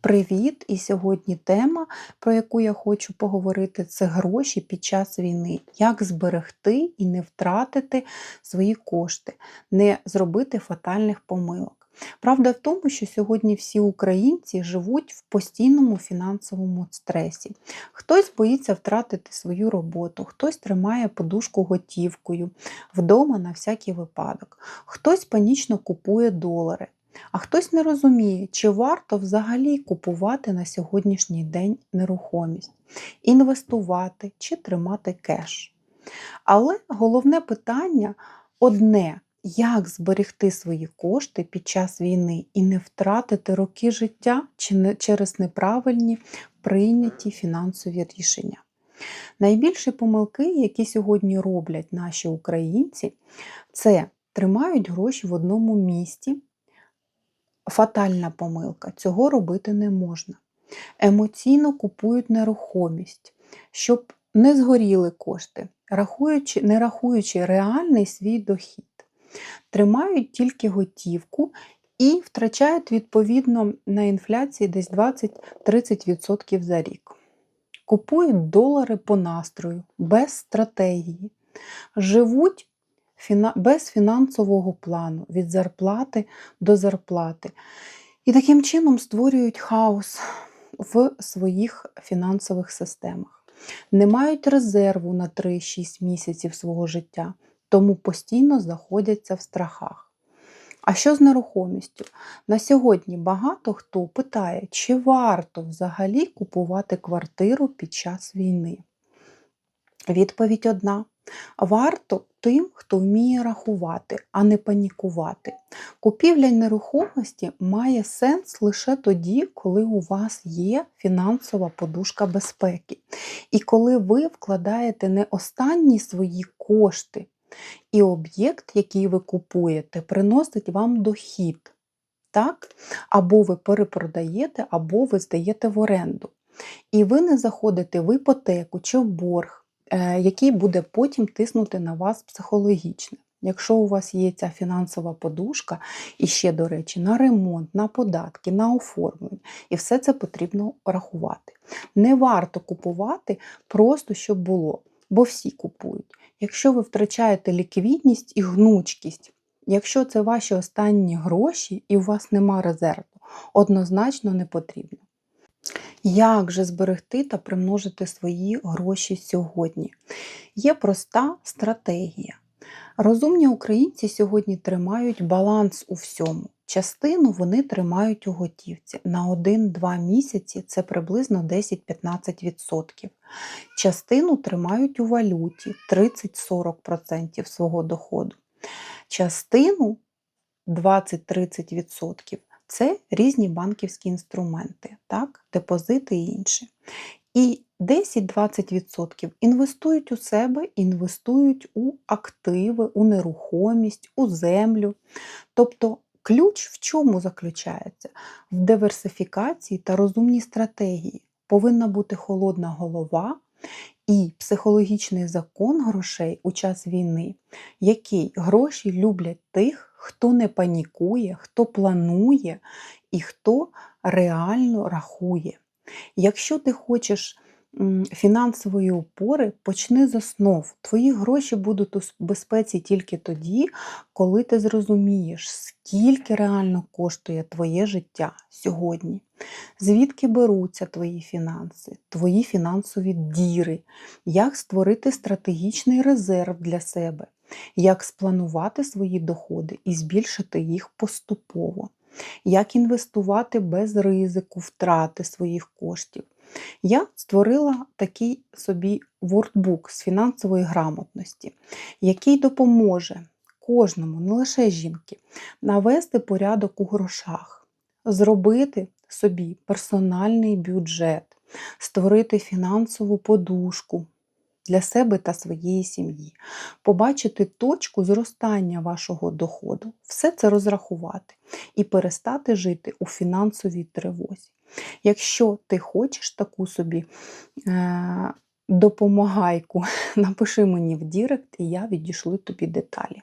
Привіт! І сьогодні тема, про яку я хочу поговорити, це гроші під час війни. Як зберегти і не втратити свої кошти, не зробити фатальних помилок. Правда в тому, що сьогодні всі українці живуть в постійному фінансовому стресі. Хтось боїться втратити свою роботу, хтось тримає подушку готівкою вдома на всякий випадок, хтось панічно купує долари. А хтось не розуміє, чи варто взагалі купувати на сьогоднішній день нерухомість, інвестувати чи тримати кеш. Але головне питання одне: як зберегти свої кошти під час війни і не втратити роки життя через неправильні прийняті фінансові рішення. Найбільші помилки, які сьогодні роблять наші українці, це тримають гроші в одному місці фатальна помилка. Цього робити не можна. Емоційно купують нерухомість, щоб не згоріли кошти, рахуючи, не рахуючи реальний свій дохід. Тримають тільки готівку і втрачають відповідно на інфляції десь 20-30% за рік. Купують долари по настрою, без стратегії, живуть без фінансового плану від зарплати до зарплати. І таким чином створюють хаос в своїх фінансових системах. Не мають резерву на 3-6 місяців свого життя, тому постійно знаходяться в страхах. А що з нерухомістю? На сьогодні багато хто питає, чи варто взагалі купувати квартиру під час війни? Відповідь одна: Варто тим, хто вміє рахувати, а не панікувати. Купівля нерухомості має сенс лише тоді, коли у вас є фінансова подушка безпеки. І коли ви вкладаєте не останні свої кошти, і об'єкт, який ви купуєте, приносить вам дохід. Так? Або ви перепродаєте, або ви здаєте в оренду. І ви не заходите в іпотеку чи в борг. Е, який буде потім тиснути на вас психологічно. Якщо у вас є ця фінансова подушка, і ще, до речі, на ремонт, на податки, на оформлення, і все це потрібно рахувати. Не варто купувати просто, щоб було, бо всі купують. Якщо ви втрачаєте ліквідність і гнучкість, якщо це ваші останні гроші і у вас нема резерву, однозначно не потрібно. Як же зберегти та примножити свої гроші сьогодні? Є проста стратегія. Розумні українці сьогодні тримають баланс у всьому. Частину вони тримають у готівці. На 1-2 місяці це приблизно 10-15%. Частину тримають у валюті 30-40% свого доходу. Частину 20-30% це різні банківські інструменти, так, депозити і інші. І 10-20% інвестують у себе, інвестують у активи, у нерухомість, у землю. Тобто ключ в чому заключається? В диверсифікації та розумній стратегії. Повинна бути холодна голова і психологічний закон грошей у час війни, який гроші люблять тих хто не панікує, хто планує і хто реально рахує. Якщо ти хочеш фінансової опори, почни з основ. Твої гроші будуть у безпеці тільки тоді, коли ти зрозумієш, скільки реально коштує твоє життя сьогодні, звідки беруться твої фінанси, твої фінансові діри, як створити стратегічний резерв для себе як спланувати свої доходи і збільшити їх поступово, як інвестувати без ризику втрати своїх коштів. Я створила такий собі вордбук з фінансової грамотності, який допоможе кожному, не лише жінки, навести порядок у грошах, зробити собі персональний бюджет, створити фінансову подушку для себе та своєї сім'ї, побачити точку зростання вашого доходу, все це розрахувати і перестати жити у фінансовій тривозі. Якщо ти хочеш таку собі е, допомагайку, напиши мені в Дірект, і я відійшлю тобі деталі.